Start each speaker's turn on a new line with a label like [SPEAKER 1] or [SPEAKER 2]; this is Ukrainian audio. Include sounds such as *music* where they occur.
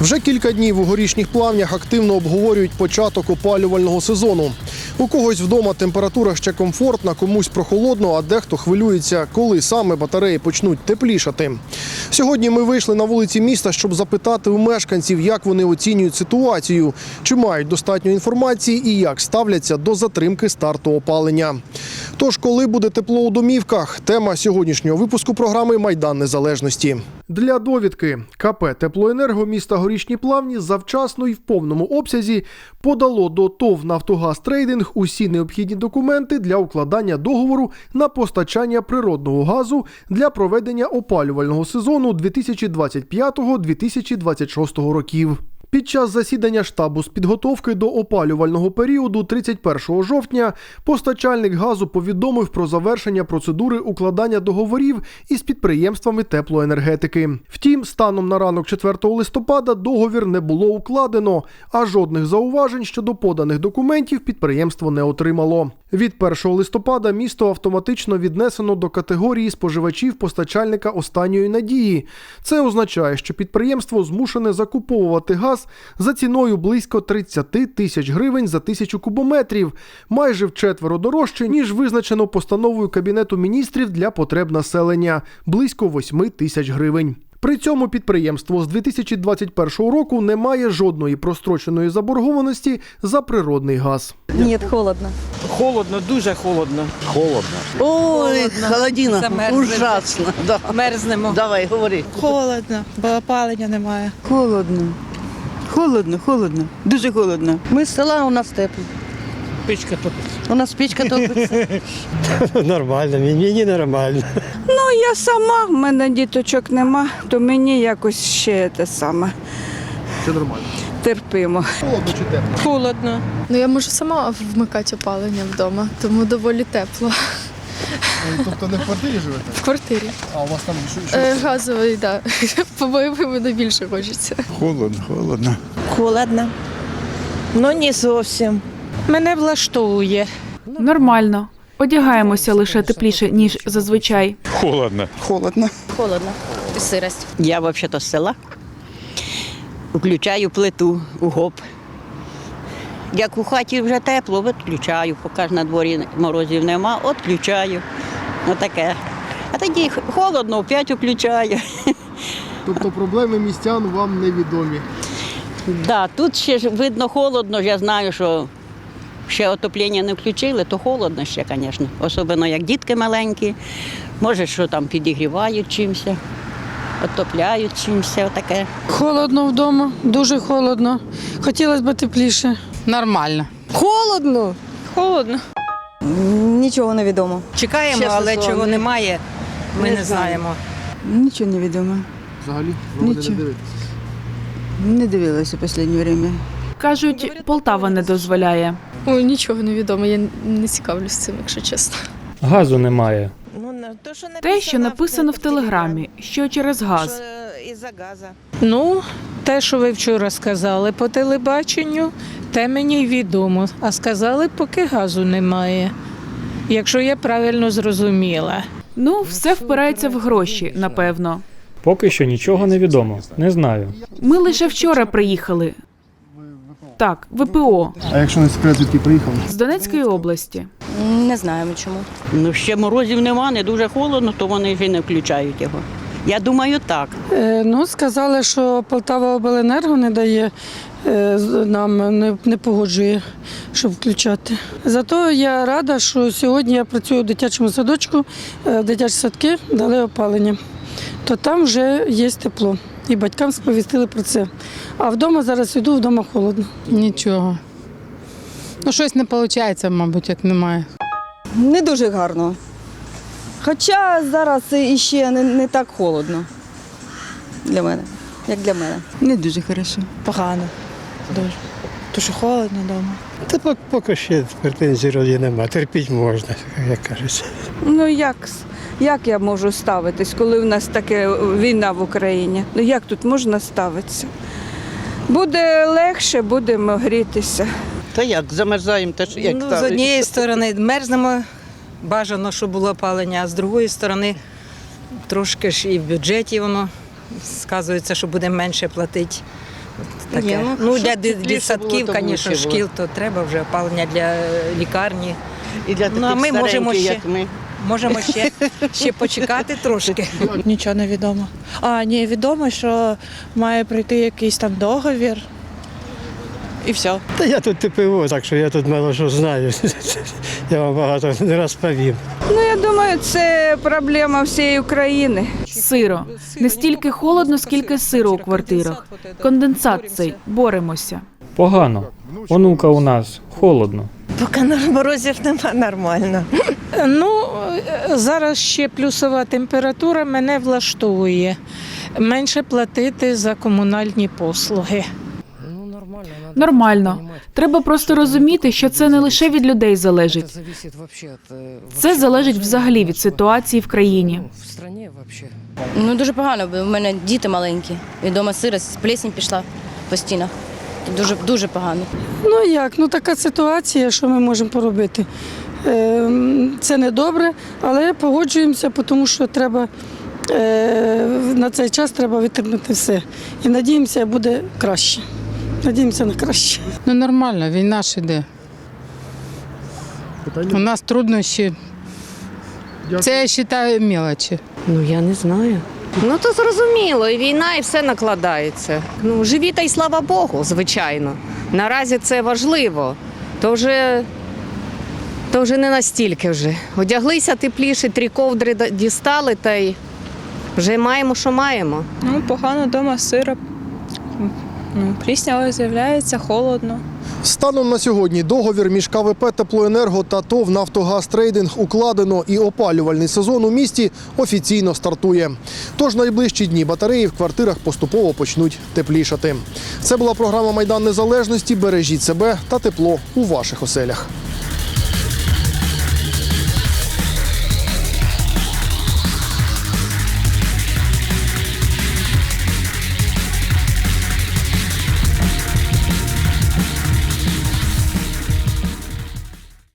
[SPEAKER 1] Вже кілька днів у горішніх плавнях активно обговорюють початок опалювального сезону. У когось вдома температура ще комфортна, комусь прохолодно, а дехто хвилюється, коли саме батареї почнуть теплішати. Сьогодні ми вийшли на вулиці міста, щоб запитати у мешканців, як вони оцінюють ситуацію, чи мають достатньо інформації і як ставляться до затримки старту опалення. Тож, коли буде тепло у домівках, тема сьогоднішнього випуску програми Майдан Незалежності. Для довідки КП Теплоенерго міста Горішні Плавні завчасно і в повному обсязі подало до ТОВ Нафтогаз Трейдинг усі необхідні документи для укладання договору на постачання природного газу для проведення опалювального сезону 2025-2026 років. Під час засідання штабу з підготовки до опалювального періоду 31 жовтня постачальник газу повідомив про завершення процедури укладання договорів із підприємствами теплоенергетики. Втім, станом на ранок 4 листопада договір не було укладено, а жодних зауважень щодо поданих документів підприємство не отримало. Від 1 листопада місто автоматично віднесено до категорії споживачів постачальника останньої надії. Це означає, що підприємство змушене закуповувати газ за ціною близько 30 тисяч гривень за тисячу кубометрів, майже вчетверо дорожче, ніж визначено постановою Кабінету міністрів для потреб населення близько 8 тисяч гривень. При цьому підприємство з 2021 року не має жодної простроченої заборгованості за природний газ.
[SPEAKER 2] Нет, холодно.
[SPEAKER 3] Холодно, дуже холодно.
[SPEAKER 4] Ой, холодина,
[SPEAKER 2] Замерзли.
[SPEAKER 4] ужасно. Да.
[SPEAKER 2] Мерзнемо.
[SPEAKER 4] Давай, говори.
[SPEAKER 5] Холодно, бо опалення немає.
[SPEAKER 6] Холодно. Холодно, холодно, дуже холодно.
[SPEAKER 4] Ми з села, у нас тепло.
[SPEAKER 3] Печка топиться.
[SPEAKER 4] У нас печка топиться. *laughs*
[SPEAKER 7] Нормально, мені нормально.
[SPEAKER 5] Ну, я сама, в мене діточок нема, то мені якось ще те саме
[SPEAKER 1] Це нормально.
[SPEAKER 5] терпимо.
[SPEAKER 1] Холодно чи тепло?
[SPEAKER 5] Холодно.
[SPEAKER 8] Ну я можу сама вмикати опалення вдома, тому доволі тепло.
[SPEAKER 1] Тобто не в квартирі живете?
[SPEAKER 8] В квартирі.
[SPEAKER 1] А у вас там що?
[SPEAKER 8] Е, газовий, так. Да. *laughs* По-моєму, мене більше хочеться.
[SPEAKER 7] Холодно, холодно.
[SPEAKER 2] Холодно. Ну не зовсім.
[SPEAKER 5] Мене влаштовує.
[SPEAKER 9] Нормально. Одягаємося лише тепліше, ніж зазвичай.
[SPEAKER 7] Холодно.
[SPEAKER 6] Холодно.
[SPEAKER 2] Холодно. І сирость.
[SPEAKER 4] Я взагалі з села. Включаю плиту у гоп. Як у хаті вже тепло, відключаю, поки ж на дворі морозів нема, от включаю. Отаке. А тоді холодно, опять включаю. *laughs*
[SPEAKER 1] Тобто проблеми містян вам невідомі.
[SPEAKER 4] Да, тут ще ж видно холодно, я знаю, що ще отоплення не включили, то холодно ще, звісно. Особливо як дітки маленькі. Може, що там підігрівають чимось, отопляють чимось, отаке.
[SPEAKER 5] Холодно вдома, дуже холодно. Хотілося б тепліше.
[SPEAKER 6] Нормально.
[SPEAKER 2] Холодно.
[SPEAKER 5] Холодно.
[SPEAKER 2] Нічого не відомо.
[SPEAKER 5] Чекаємо,
[SPEAKER 2] Чесно
[SPEAKER 5] але
[SPEAKER 2] слово,
[SPEAKER 5] чого
[SPEAKER 2] не-
[SPEAKER 5] немає, ми
[SPEAKER 2] не
[SPEAKER 5] не,
[SPEAKER 2] знаємо.
[SPEAKER 5] знаємо.
[SPEAKER 6] Нічого не відомо.
[SPEAKER 1] Взагалі,
[SPEAKER 6] Нічого.
[SPEAKER 1] не дивитесь.
[SPEAKER 6] Не дивилася в останнє время.
[SPEAKER 9] Кажуть, Полтава не дозволяє.
[SPEAKER 8] Ой, нічого не відомо, я не цікавлюсь цим, якщо чесно.
[SPEAKER 7] Газу немає.
[SPEAKER 2] То, що
[SPEAKER 9] Те, що написано в телеграмі, що через газ.
[SPEAKER 5] Ну, те, що ви вчора сказали по телебаченню, те мені й відомо. А сказали, поки газу немає. Якщо я правильно зрозуміла.
[SPEAKER 9] Ну, все впирається в гроші, напевно.
[SPEAKER 7] Поки що нічого не відомо. Не знаю.
[SPEAKER 9] Ми лише вчора приїхали. Так, ВПО
[SPEAKER 1] А якщо не секрет, звідки приїхали?
[SPEAKER 9] з Донецької області.
[SPEAKER 2] Не знаємо чому.
[SPEAKER 4] Ну, ще морозів нема, не дуже холодно, то вони вже не включають його. Я думаю, так.
[SPEAKER 5] Е, ну, сказали, що Полтава обленерго не дає е, з- нам, не, не погоджує, щоб включати. Зато я рада, що сьогодні я працюю в дитячому садочку, е, дитячі садки дали опалення. То там вже є тепло. І батькам сповістили про це. А вдома зараз йду, вдома холодно.
[SPEAKER 6] Нічого. Ну, щось не виходить, мабуть, як немає.
[SPEAKER 2] Не дуже гарно. Хоча зараз іще не, не так холодно для мене, як для мене.
[SPEAKER 6] Не дуже хорошо.
[SPEAKER 5] Погано. Дуже. Дуже холодно вдома.
[SPEAKER 7] Та поки, поки ще претензій роді нема. Терпіть можна, як кажеться.
[SPEAKER 5] Ну як, як я можу ставитись, коли в нас таке війна в Україні? Ну як тут можна ставитися? Буде легше, будемо грітися.
[SPEAKER 4] Та як, замерзаємо теж, як
[SPEAKER 10] ну, з однієї сторони мерзнемо, бажано, щоб було опалення, а з другої сторони трошки ж і в бюджеті воно сказується, що буде менше платити. Таке.
[SPEAKER 2] Ні, ну,
[SPEAKER 10] ну, для
[SPEAKER 2] тепліше
[SPEAKER 10] дитсадків, звісно, шкіл, то треба вже опалення для лікарні.
[SPEAKER 4] І для
[SPEAKER 10] Ну, а ми можемо ще.
[SPEAKER 4] як ми.
[SPEAKER 10] Можемо ще, ще почекати трошки. *laughs*
[SPEAKER 8] Нічого не відомо. А, ні, відомо, що має прийти якийсь там договір. І все.
[SPEAKER 7] Та я тут ТПО, так що я тут мало що знаю. *laughs* Я вам багато не розповім.
[SPEAKER 2] Ну, я думаю, це проблема всієї України.
[SPEAKER 9] Сиро. Не стільки холодно, скільки сиро у квартирах. Конденсат цей. Боремося.
[SPEAKER 3] Погано. Онука у нас холодно.
[SPEAKER 10] Поки морозів нема нормально.
[SPEAKER 5] Ну, е, зараз ще плюсова температура мене влаштовує. Менше платити за комунальні послуги.
[SPEAKER 9] Нормально. Треба просто розуміти, що це не лише від людей залежить. Це залежить взагалі від ситуації в країні.
[SPEAKER 2] Ну, дуже погано, бо в мене діти маленькі. І вдома сирость, плесінь пішла по стінах. Дуже, дуже погано.
[SPEAKER 5] Ну як, ну така ситуація, що ми можемо поробити. Ем, Це не добре, але погоджуємося, тому що треба е, на цей час треба витримати все. І надіємося, буде краще. Надіємося на краще.
[SPEAKER 6] Ну нормально, війна ж іде. У нас труднощі. Це я вважаю мелочі.
[SPEAKER 11] Ну я не знаю. Ну то зрозуміло, і війна, і все накладається. Ну живі та й слава Богу, звичайно. Наразі це важливо. То вже, то вже не настільки вже. Одяглися тепліше, три ковдри дістали та й вже маємо, що маємо.
[SPEAKER 8] Ну, погано вдома сироп. Ну, пліснява з'являється, холодно.
[SPEAKER 1] Станом на сьогодні договір між КВП Теплоенерго та ТОВ Нафтогаз Трейдинг укладено і опалювальний сезон у місті офіційно стартує. Тож найближчі дні батареї в квартирах поступово почнуть теплішати. Це була програма Майдан Незалежності. Бережіть себе та тепло у ваших оселях.